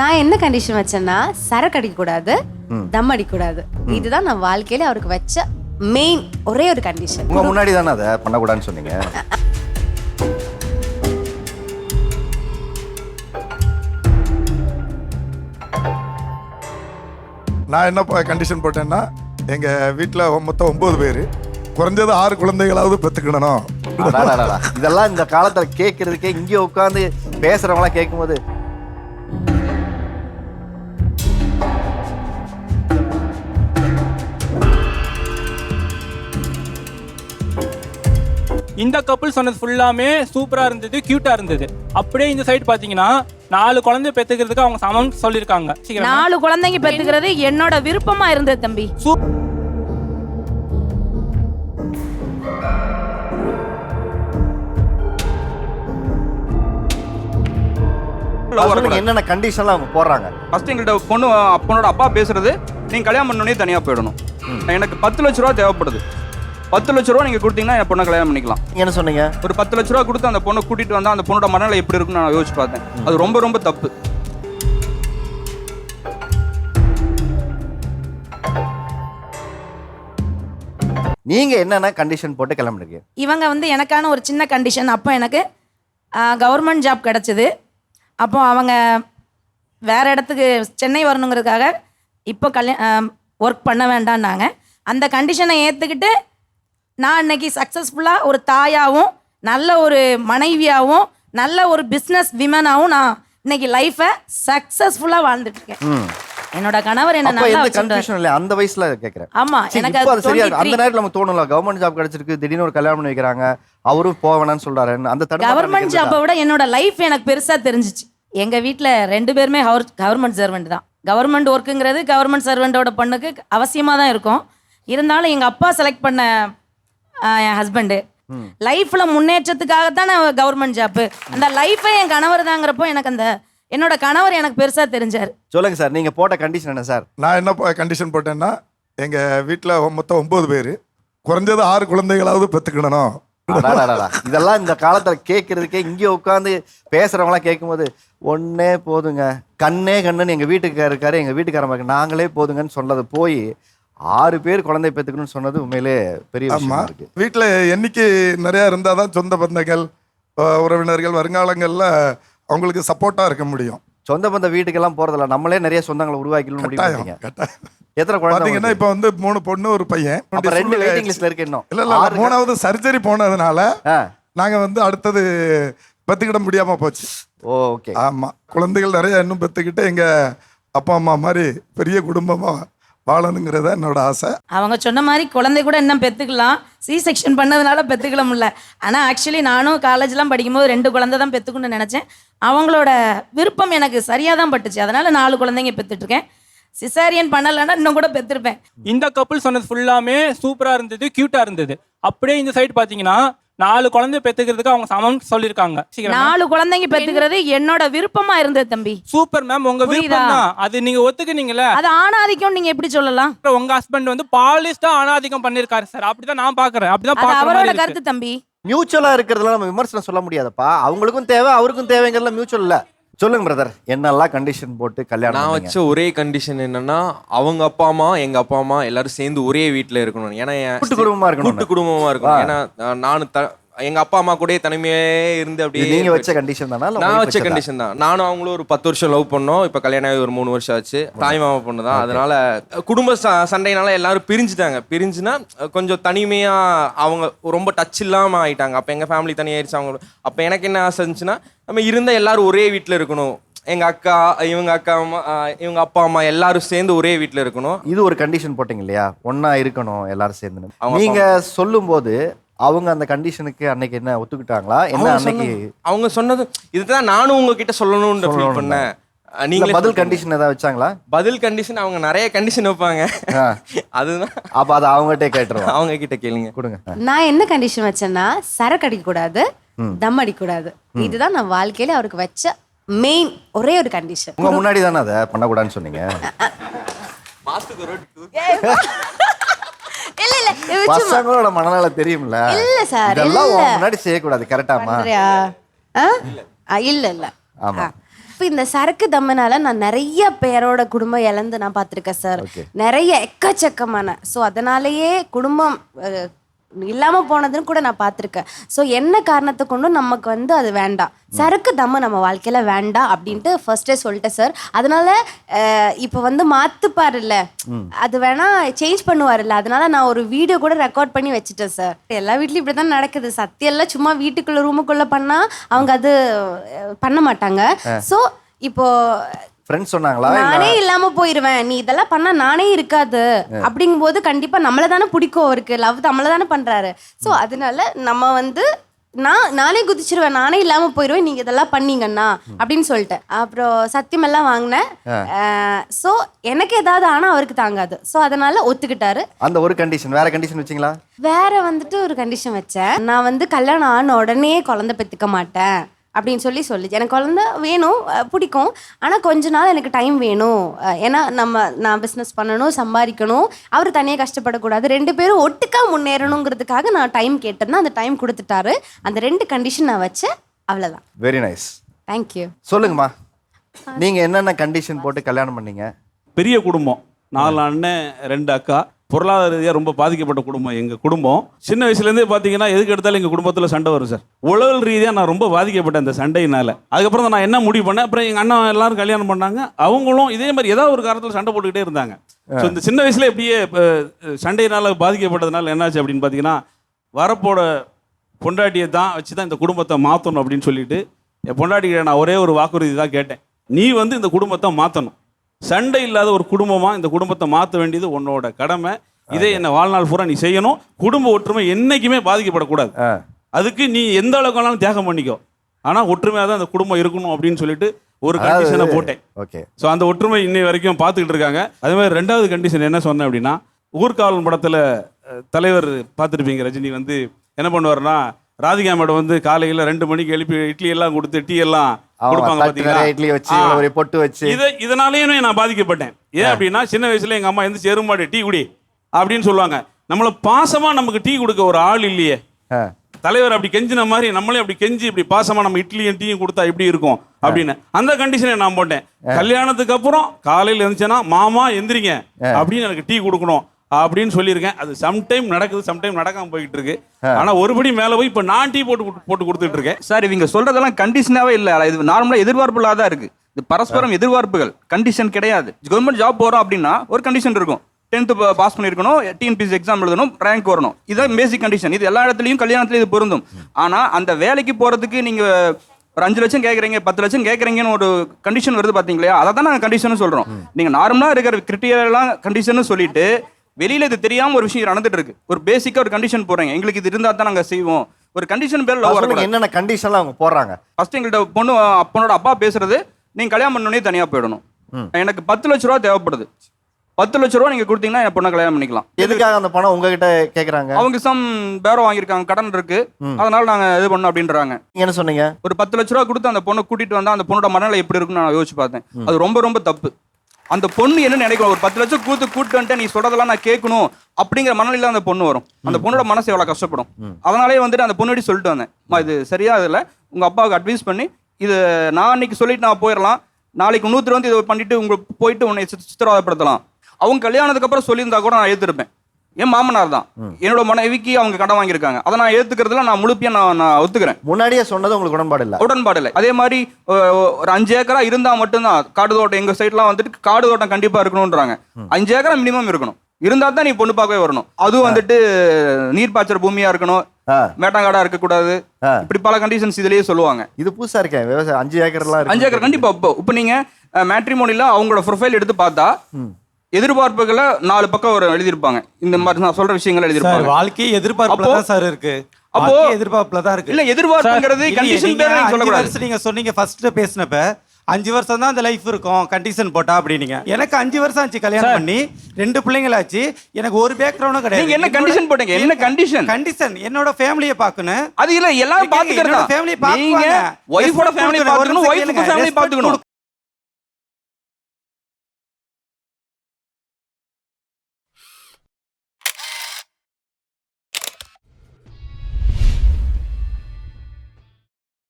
நான் என்ன கண்டிஷன் வச்சேன்னா சரக்கு அடிக்கக்கூடாது தம் அடிக்கக்கூடாது. இதுதான் நான் வாழ்க்கையில அவருக்கு வச்ச மெயின் ஒரே ஒரு கண்டிஷன் உங்க முன்னாடி தானே அதை பண்ணக்கூடாதுன்னு சொன்னீங்க? நான் என்ன கண்டிஷன் போட்டேன்னா எங்கள் வீட்டில் மொத்தம் ஒம்பது பேர். குறைஞ்சது ஆறு குழந்தைகளாவது பெற்றுக்கிடணும் அடாடாடாடா. இதெல்லாம் இந்த காலத்துல கேட்கறதுக்கே இங்கே உட்காந்து பேசுறவங்களாம் கேட்கும்போது இந்த கப்பல் சொன்னது ஃபுல்லாமே சூப்பரா இருந்தது கியூட்டா இருந்தது. அப்படியே இந்த சைடு பாத்தீங்கன்னா நாலு குழந்தை பெத்துக்கிறதுக்கு அவங்க சமம் சொல்லியிருக்காங்க. சீக்கிரம்? நாலு குழந்தைங்க பெத்துக்கிறது என்னோட விருப்பமா இருந்தது தம்பி. சொல்லுங்க என்னென்ன கண்டிஷன்லாம் அவங்க போடுறாங்க? ஃபர்ஸ்ட் எங்கள்கிட்ட பொண்ணு பொண்ணோட அப்பா பேசுறது நீங்க கல்யாணம் பண்ணோடனே தனியா போயிடணும். எனக்கு பத்து லட்ச ரூபா தேவைப்படுது. பத்து லட்ச ரூபா நீங்க கொடுத்தீங்கன்னா என் பொண்ணை கல்யாணம் பண்ணிக்கலாம். என்ன சொன்னீங்க? ஒரு பத்து லட்ச ரூபா கொடுத்து அந்த பொண்ணை கூட்டிட்டு வந்தா அந்த பொண்ணோட மனநிலை எப்படி இருக்குன்னு நான் யோசிச்சு பார்த்தேன். அது ரொம்ப ரொம்ப தப்பு. நீங்க என்னென்ன கண்டிஷன் போட்டு கிளம்புறீங்க இவங்க வந்து எனக்கான ஒரு சின்ன கண்டிஷன் அப்போ எனக்கு கவர்மெண்ட் ஜாப் கிடச்சிது. அப்போ அவங்க வேற இடத்துக்கு சென்னை வரணுங்கிறதுக்காக இப்போ கல்யாணம் ஒர்க் பண்ண வேண்டான்னாங்க அந்த கண்டிஷனை ஏற்றுக்கிட்டு நான் இன்னைக்கு சக்ஸஸ்ஃபுல்லாக ஒரு தாயாகவும் நல்ல ஒரு மனைவியாகவும் நல்ல ஒரு பிஸ்னஸ் விமனாகவும் நான் இன்னைக்கு லைஃப்பை சக்ஸஸ்ஃபுல்லாக வாழ்ந்துட்டு இருக்கேன் ம். என்னோட கணவர் என்ன நல்லா. கன்ஃபியூஷன் இல்லை அந்த வயசுல கேட்கறேன் ஆமா சரி, எனக்கு அது சரியா. அந்த 23. நேரத்துல நமக்கு தோணும்ல கவர்மெண்ட் ஜாப் கிடைச்சிருக்கு திடீர்னு ஒரு கல்யாணம் வைக்கிறாங்க அவரும் போவேணான்னு சொல்றாரு. அந்த கவர்மெண்ட் ஜாப்பை விட என்னோட லைஃப் எனக்கு பெருசா தெரிஞ்சிச்சு. எங்க வீட்ல ரெண்டு பேருமே கவர்மெண்ட் சர்வெண்ட் தான். கவர்மெண்ட் ஒர்க்குங்கிறது கவர்மெண்ட் சர்வெண்டோட பொண்ணுக்கு அவசியமா தான் இருக்கும். இருந்தாலும் எங்க அப்பா செலக்ட் பண்ண என் ஹஸ்பண்டு லைஃப்ல முன்னேற்றத்துக்காக தான் கவர்மெண்ட் ஜாப்பு அந்த லைஃபே என் கணவர் தாங்கிறப்போ எனக்கு அந்த என்னோட கணவர் எனக்கு பெருசா தெரிஞ்சாரு. சொல்லுங்க சார் நீங்க போட்ட கண்டிஷன் என்ன சார்? நான் என்ன கண்டிஷன் போட்டேன்னா எங்கள் வீட்டில் மொத்தம் ஒம்பது பேர். குறைஞ்சது ஆறு குழந்தைகளாவது அடாடாடாடா. இதெல்லாம் இந்த காலத்துல கேட்கறதுக்கே இங்கே உட்காந்து பேசுறவங்களாம் கேட்கும்போது ஒன்னே போதுங்க. கண்ணே கண்ணுன்னு எங்க வீட்டுக்காரர் இருக்காரு எங்க வீட்டுக்காரங்க நாங்களே போதுங்கன்னு சொன்னது போய் ஆறு பேர் குழந்தை பெற்றுக்கணும்னு சொன்னது உண்மையிலே பெரிய விஷயமா ஆமாம் இருக்கு. வீட்டில் எண்ணிக்கை நிறையா இருந்தால் தான் சொந்த பந்தங்கள் உறவினர்கள் வருங்காலங்களில் அவங்களுக்கு சப்போர்ட்டாக இருக்க முடியும். சொந்த பந்த வீட்டுக்கெல்லாம் போறதில்ல. நம்மளே நிறைய சொந்தங்களை உருவாக்கணும்னு முடிவு எத்தனை குழந்தை பார்த்தீங்கன்னா உங்களுக்கு? இப்போ வந்து மூணு பொண்ணு ஒரு பையன். ரெண்டு வெயிட்டிங் லிஸ்ட்ல இருக்கு இன்னும். இல்ல மூணாவது சர்ஜரி போனதுனால. நாங்க வந்து அடுத்தது பெத்துக்கிட முடியாம போச்சு. ஓகே ஆமா. குழந்தைகள் நிறைய இன்னும் பெத்துக்கிட்டு எங்க அப்பா அம்மா மாதிரி பெரிய குடும்பமா வாழணுங்கிறத என்னோட ஆசை. அவங்க சொன்ன மாதிரி குழந்தை கூட இன்னும் பெற்றுக்கலாம் சி செக்ஷன் பண்ணதுனால பெற்றுக்கல முடியல. ஆனால் ஆக்சுவலி நானும் காலேஜ்லாம் படிக்கும்போது ரெண்டு குழந்தை தான் பெற்றுக்கணும்னு நினச்சேன். அவங்களோட விருப்பம் எனக்கு சரியாக தான் பட்டுச்சு. அதனால் நாலு குழந்தைங்க பெற்றுட்ருக்கேன் சிசேரியன் பண்ணலைன்னா இன்னும் கூட பெற்றிருப்பேன் இந்த கப்பல் சொன்னது ஃபுல்லாமே சூப்பரா இருந்தது கியூட்டா இருந்தது. அப்படியே இந்த சைடு பாத்தீங்கன்னா நாலு குழந்தை பெத்துக்கிறதுக்கு அவங்க சமம் சொல்லியிருக்காங்க. சீக்கிரம் நாலு குழந்தைங்க பெற்றுக்கிறது என்னோட விருப்பமா இருந்தது தம்பி. சூப்பர் மேம் உங்க? விருப்பம் தான். அது நீங்க ஒத்துக்குனீங்கல்ல. அது ஆணாதிக்கம் நீங்க எப்படி சொல்லலாம்? உங்க ஹஸ்பண்ட் வந்து பாலிஸ்டா அனாதிக்கம் பண்ணிருக்காரு சார் அப்படிதான் நான் பாக்குறேன். அப்படிதான் அவரோட. கருத்து தம்பி. மியூச்சுவலா இருக்கிறதுல நம்ம விமர்சனம் சொல்ல முடியாதப்பா. அவங்களுக்கும் தேவை அவருக்கும் தேவைங்கிறதுல மியூச்சுவல் இல்ல. சொல்லுங்க பிரதர் என்னெல்லாம் கண்டிஷன் போட்டு கல்யாணம் நான்? வச்ச ஒரே கண்டிஷன் என்னன்னா அவங்க அப்பா அம்மா எங்க அப்பா அம்மா எல்லாரும் சேர்ந்து ஒரே வீட்ல இருக்கணும் ஏன்னா கூட்டு குடும்பமா இருக்கணும் கூட்டு குடும்பமா. இருக்கணும் ஏன்னா நானு எங்க அப்பா அம்மா கூட தனிமையே இருந்து அப்படியே நீங்க வச்ச கண்டிஷன் தானா? நான் வச்ச? கண்டிஷன் தான். நானும் அவங்களும் ஒரு பத்து வருஷம் லவ் பண்ணோம். இப்ப கல்யாணம் ஆகி ஒரு மூணு வருஷம் ஆச்சு. தாய் மாமா பொண்ணு தான். அதனால குடும்ப சண்டைனால எல்லாரும் பிரிஞ்சுட்டாங்க. பிரிஞ்சுனா கொஞ்சம் தனிமையா அவங்க ரொம்ப டச் இல்லாம ஆயிட்டாங்க. அப்ப எங்க ஃபேமிலி தனியாயிருச்சு அவங்க. அப்ப எனக்கு என்ன ஆசை இருந்துச்சுன்னா நம்ம இருந்த எல்லாரும் ஒரே வீட்ல இருக்கணும். எங்க அக்கா இவங்க அக்கா அம்மா இவங்க அப்பா அம்மா எல்லாரும் சேர்ந்து ஒரே வீட்ல இருக்கணும். இது ஒரு கண்டிஷன் போட்டீங்க இல்லையா? ஒண்ணா இருக்கணும் எல்லாரும் சேர்ந்து நீங்க சொல்லும்போது அவங்க அந்த கண்டிஷனுக்கு அன்னைக்கு என்ன ஒத்துக்கிட்டாங்களா? என்ன அன்னைக்கு அவங்க சொன்னது இதுதான் நானும் உங்ககிட்ட சொல்லணும்னு ஃபீல் பண்ணேன். நீங்களே பதில். கண்டிஷன் ஏதாவது வச்சாங்களா? பதில் கண்டிஷன் அவங்க நிறைய கண்டிஷன் வைப்பாங்க. அதுதான். அப்ப அதை அவங்ககிட்டே கேட்டுருவோம். அவங்க கிட்ட கேளுங்க. கொடுங்க. நான் என்ன கண்டிஷன் வச்சேன்னா சரக்கு அடிக்கக்கூடாது தம் அடிக்கக்கூடாது. இதுதான் நான் வாழ்க்கையில அவருக்கு வச்ச மெயின் ஒரே ஒரு கண்டிஷன் உங்க முன்னாடி தானே அதை பண்ணக்கூடாதுன்னு சொன்னீங்க? இல்ல இல்ல இது சும்மா பசங்களோட மனநல தெரியும்ல இல்ல சார், இதெல்லாம் இல்ல. உன் முன்னாடி செய்யக்கூடாது கரெக்டாமா பண்றியா ஆ? ஆ, இல்ல இல்ல ஆமா. இந்த சரக்கு தம்மனால நான் நிறைய பேரோட குடும்பம் இழந்து நான் பார்த்துருக்கேன் சார் Okay. நிறைய எக்கச்சக்கமான ஸோ அதனாலேயே குடும்பம் அஹ், இல்லாம போனதுன்னு கூட நான் பார்த்துருக்கேன். ஸோ என்ன காரணத்தை கொண்டும் நமக்கு வந்து அது வேண்டாம். சரக்கு தம்மு நம்ம வாழ்க்கையில வேண்டாம் அப்படின்ட்டு ஃபர்ஸ்டே சொல்லிட்டேன் சார் அதனால இப்போ வந்து மாத்துப்பாருல்ல. அது வேணா சேஞ்ச் பண்ணுவாருல்ல. அதனால நான் ஒரு வீடியோ கூட ரெக்கார்ட் பண்ணி வச்சுட்டேன் சார் எல்லா வீட்லயும் இப்படி தான் நடக்குது சத்தியெல்லாம் சும்மா வீட்டுக்குள்ள ரூமுக்குள்ள பண்ணா அவங்க அது பண்ண மாட்டாங்க. ஸோ இப்போ ஃப்ரெண்ட்ஸ் சொன்னாங்களா நானே இல்ல இல்லாம போயிருவேன். நீ இதெல்லாம் பண்ணா நானே இருக்காது. அப்படிங்கும்போது கண்டிப்பா நம்மள தானே பிடிக்கும் அவருக்கு. லவ் நம்மள தானே பண்றாரு. சோ அதனால நம்ம வந்து நான் நானே குதிச்சிருவேன். நானே இல்லாம போயிருவேன். நீங்க இதெல்லாம் பண்ணீங்கன்னா அப்படின்னு சொல்லிட்டேன். அப்புறம் சத்தியம் எல்லாம் வாங்கினேன். சோ எனக்கு ஏதாவது ஆனா அவருக்கு தாங்காது. சோ அதனால ஒத்துக்கிட்டாரு. அந்த ஒரு கண்டிஷன் வேற கண்டிஷன் வச்சிங்களா? வேற வந்துட்டு ஒரு கண்டிஷன் வச்சேன். நான் வந்து கல்யாணம் ஆன உடனே குழந்தை பெற்றுக்க மாட்டேன். அப்படின்னு சொல்லி சொல்லிச்சு. எனக்கு குழந்தை வேணும் பிடிக்கும். ஆனால் கொஞ்ச நாள் எனக்கு டைம் வேணும். ஏன்னா நம்ம நான் பிஸ்னஸ் பண்ணணும் சம்பாதிக்கணும். அவர் தனியாக கஷ்டப்படக்கூடாது. ரெண்டு பேரும் ஒட்டுக்கா முன்னேறணுங்கிறதுக்காக நான் டைம் கேட்டிருந்தேன் அந்த டைம் கொடுத்துட்டாரு. அந்த ரெண்டு கண்டிஷன் நான் வச்சேன். அவ்வளோதான் வெரி நைஸ் தேங்க்யூ சொல்லுங்கம்மா. நீங்க என்னென்ன கண்டிஷன் போட்டு கல்யாணம் பண்ணீங்க? பெரிய குடும்பம். நாலு அண்ணன் ரெண்டு அக்கா. பொருளாதார ரீதியாக ரொம்ப பாதிக்கப்பட்ட குடும்பம் எங்கள் குடும்பம். சின்ன வயசுலேருந்தே பார்த்தீங்கன்னா எதுக்கு எடுத்தாலும் எங்கள் குடும்பத்தில் சண்டை வரும் சார். உளவல் ரீதியாக நான் ரொம்ப பாதிக்கப்பட்டேன் அந்த சண்டையினால. அதுக்கப்புறம் நான் என்ன முடிவு பண்ணேன் அப்புறம் எங்கள் அண்ணன் எல்லாரும் கல்யாணம் பண்ணாங்க. அவங்களும் இதே மாதிரி ஏதாவது ஒரு காரணத்தில் சண்டை போட்டுக்கிட்டே இருந்தாங்க. ஸோ இந்த சின்ன வயசுல எப்படியே சண்டையினால பாதிக்கப்பட்டதுனால என்னாச்சு அப்படின்னு பார்த்தீங்கன்னா வரப்போட பொண்டாட்டியை தான் வச்சு தான் இந்த குடும்பத்தை மாற்றணும் அப்படின்னு சொல்லிட்டு என் பொண்டாட்டிக்கிட்ட நான் ஒரே ஒரு வாக்குறுதி தான் கேட்டேன். நீ வந்து இந்த குடும்பத்தை மாற்றணும் சண்டை இல்லாத ஒரு குடும்பமாக இந்த குடும்பத்தை மாற்ற வேண்டியது உன்னோட கடமை. இதே என்ன வாழ்நாள் பூரா நீ செய்யணும். குடும்ப ஒற்றுமை என்னைக்குமே பாதிக்கப்படக்கூடாது. அதுக்கு நீ எந்த அளவுக்கு வேணாலும் தியாகம் பண்ணிக்கோ. ஆனால் ஒற்றுமையாக தான் அந்த குடும்பம் இருக்கணும் அப்படின்னு சொல்லிட்டு ஒரு கண்டிஷனை போட்டேன். ஓகே. ஸோ அந்த ஒற்றுமை இன்னை வரைக்கும் பார்த்துக்கிட்டு இருக்காங்க. அதே மாதிரி ரெண்டாவது கண்டிஷன் என்ன சொன்னேன் அப்படின்னா ஊர்காவலன் படத்தில் தலைவர் பார்த்துருப்பீங்க ரஜினி வந்து என்ன பண்ணுவாருன்னா ராதிகா மேடம் வந்து காலையில் ரெண்டு மணிக்கு எழுப்பி இட்லி எல்லாம் கொடுத்து டீ எல்லாம் கொடுப்பாங்க பார்த்தீங்களா? இட்லி வச்சு ஒரு பொட்டு வச்சு. இதை இதனாலேயும் நான் பாதிக்கப்பட்டேன். ஏன் அப்படின்னா சின்ன வயசுல எங்க அம்மா எந்திரிச்சு எருமாடு டீ குடி அப்படின்னு சொல்லுவாங்க. நம்மள பாசமா நமக்கு டீ கொடுக்க ஒரு ஆள் இல்லையே. தலைவர் அப்படி கெஞ்சின மாதிரி நம்மளே அப்படி கெஞ்சி இப்படி பாசமா நம்ம இட்லியும் டீயும் கொடுத்தா எப்படி இருக்கும் அப்படின்னு. அந்த கண்டிஷனை நான் போட்டேன். கல்யாணத்துக்கு அப்புறம் காலையில இருந்துச்சுன்னா மாமா எந்திரிங்க. அப்படின்னு எனக்கு டீ கொடுக்கணும். அப்படின்னு சொல்லியிருக்கேன். அது சம்டைம் நடக்குது சம்டைம் நடக்காம போயிட்டு இருக்கு ஆனா ஒருபடி மேல போய் இப்ப நான் டீ போட்டு போட்டு கொடுத்துட்டு இருக்கேன் சார் இவங்க சொல்றதெல்லாம் கண்டிஷனாவே இல்ல. இது நார்மலா எதிர்பார்ப்பு தான் இருக்கு. இது பரஸ்பரம் எதிர்பார்ப்புகள். கண்டிஷன் கிடையாது. கவர்மெண்ட் ஜாப் போறோம் அப்படின்னா ஒரு கண்டிஷன் இருக்கும். டென்த்து பாஸ் பண்ணியிருக்கணும் டிஎன்பிசி எக்ஸாம் எழுதணும் ரேங்க் வரணும். இதுதான் பேசிக் கண்டிஷன் இது எல்லா இடத்துலையும் கல்யாணத்துலையும் இது பொருந்தும். ஆனா அந்த வேலைக்கு போறதுக்கு நீங்க ஒரு அஞ்சு லட்சம் கேட்குறீங்க பத்து லட்சம் கேட்குறீங்கன்னு ஒரு கண்டிஷன் வருது பார்த்தீங்களா அதை தான் நாங்கள் கண்டிஷன் சொல்கிறோம் நீங்கள் நார்மலாக இருக்கிற கிரிட்டீரியெல்லாம் கண்டிஷன் சொல்லிட்டு வெளியில இது தெரியாம ஒரு விஷயம் நடந்துட்டு இருக்கு ஒரு பேசிக்கா ஒரு கண்டிஷன் போடுறீங்க. எங்களுக்கு இது இருந்தா தான் நாங்க செய்வோம். ஒரு கண்டிஷன் பேர் லவ் வரக்கூடாது. என்னென்ன கண்டிஷன்லாம் அவங்க போடுறாங்க? ஃபர்ஸ்ட் எங்கள்கிட்ட பொண்ணு அப்பனோட அப்பா பேசுறது நீங்க கல்யாணம் பண்ணோடனே தனியா போயிடணும். எனக்கு பத்து லட்ச ரூபா தேவைப்படுது. பத்து லட்ச ரூபா நீங்க கொடுத்தீங்கன்னா என் பொண்ணை கல்யாணம் பண்ணிக்கலாம். எதுக்காக அந்த பணம் உங்ககிட்ட கேக்குறாங்க? அவங்க சம் பேரம் வாங்கியிருக்காங்க கடன் இருக்கு. அதனால நாங்க இது பண்ணோம் அப்படின்றாங்க. என்ன சொன்னீங்க? ஒரு பத்து லட்ச ரூபா கொடுத்து அந்த பொண்ணை கூட்டிட்டு வந்தா அந்த பொண்ணோட மனநிலை எப்படி இருக்குன்னு நான் யோசிச்சு பார்த்தேன். அது ரொம்ப ரொம்ப தப்பு. அந்த பொண்ணு என்ன நினைக்கும் ஒரு பத்து லட்சம் கொடுத்து கூட்டு வந்துட்டு நீ சொல்றதெல்லாம் நான் கேட்கணும் அப்படிங்கிற மனநிலையில அந்த பொண்ணு வரும். அந்த பொண்ணோட மனசு எவ்வளவு கஷ்டப்படும். அதனாலே வந்துட்டு அந்த பொண்ணு சொல்லிட்டு வந்தேன். "அம்மா, இது சரியா இதுல உங்க அப்பாவுக்கு அட்வைஸ் பண்ணி இது நான் அன்னைக்கு சொல்லிட்டு நான் போயிடலாம். நாளைக்கு இன்னொருத்தர் வந்து இதை பண்ணிட்டு உங்களுக்கு போயிட்டு உன்னை சித்த- சித்திரவதைப்படுத்தலாம். அவங்க கல்யாணத்துக்கு அப்புறம் சொல்லியிருந்தா கூட நான் ஏத்திருப்பேன். என் மாமனார் தான். என்னோட மனைவிக்கு அவங்க கடன் வாங்கியிருக்காங்க. அதை நான் ஏத்துக்கிறதுல நான் முழுப்பியா நான் நான் ஒத்துக்கிறேன். முன்னாடியே சொன்னது உங்களுக்கு உடன்பாடு இல்ல? உடன்பாடு இல்லை. அதே மாதிரி ஒரு அஞ்சு ஏக்கரா இருந்தா மட்டும்தான். காடு தோட்டம் எங்க சைட்லாம் வந்துட்டு காடு தோட்டம் கண்டிப்பா இருக்கணும்ன்றாங்க. அஞ்சு ஏக்கரா மினிமம் இருக்கணும். இருந்தா தான் நீ பொண்ணு பார்க்கவே வரணும். அதுவும் வந்துட்டு நீர் பாய்ச்சற பூமியா இருக்கணும். மேட்டாங்காடா இருக்கக்கூடாது. இப்படி பல கண்டிஷன்ஸ் இதுலயே சொல்லுவாங்க. இது புதுசா இருக்கேன் விவசாயம். அஞ்சு ஏக்கர்லாம் இருக்கு. அஞ்சு ஏக்கர் கண்டிப்பா. இப்போ இப்போ நீங்க மேட்ரிமோனில அவங்களோட ப்ரொஃபைல் எடுத்து பார்த்தா எதிர்பார்ப்புகளை நாலு பக்கம் ஒரு எழுதியிருப்பாங்க. இந்த மாதிரி நான் சொல்ற விஷயங்கள் சார் எழுதியிருப்பாங்க. வாழ்க்கை எதிர்பார்ப்புல தான் சார் இருக்கு. அப்போ- அப்போ எதிர்பார்ப்புல தான் இருக்கு. இல்ல எதிர்பார்ப்புங்கிறது கண்டிஷன் நீங்க பேர் நீங்க அஞ்சு சொல்லக்கூடாது. வருஷம் நீங்க சொன்னீங்க ஃபர்ஸ்ட் பேசினப்ப அஞ்சு வருஷம் தான் அந்த லைஃப் இருக்கும் கண்டிஷன் போட்டா அப்படின்னீங்க. எனக்கு அஞ்சு வருஷம் ஆச்சு கல்யாணம் பண்ணி ரெண்டு பிள்ளைங்களாச்சு எனக்கு ஒரு பேக்ரவுண்டும் கிடையாது. நீங்க என்ன condition போட்டீங்க? என்ன condition? கண்டிஷன் என்னோட ஃபேமிலியை பார்க்கணும். அது இல்ல எல்லாரும் பாத்துக்கிறதா family நீங்க. ஒய்ஃபோட ஃபேமிலி பாத்துக்கணும் ஒய்ஃபுக்கு. ஃபேமிலி பாத்துக்கணும்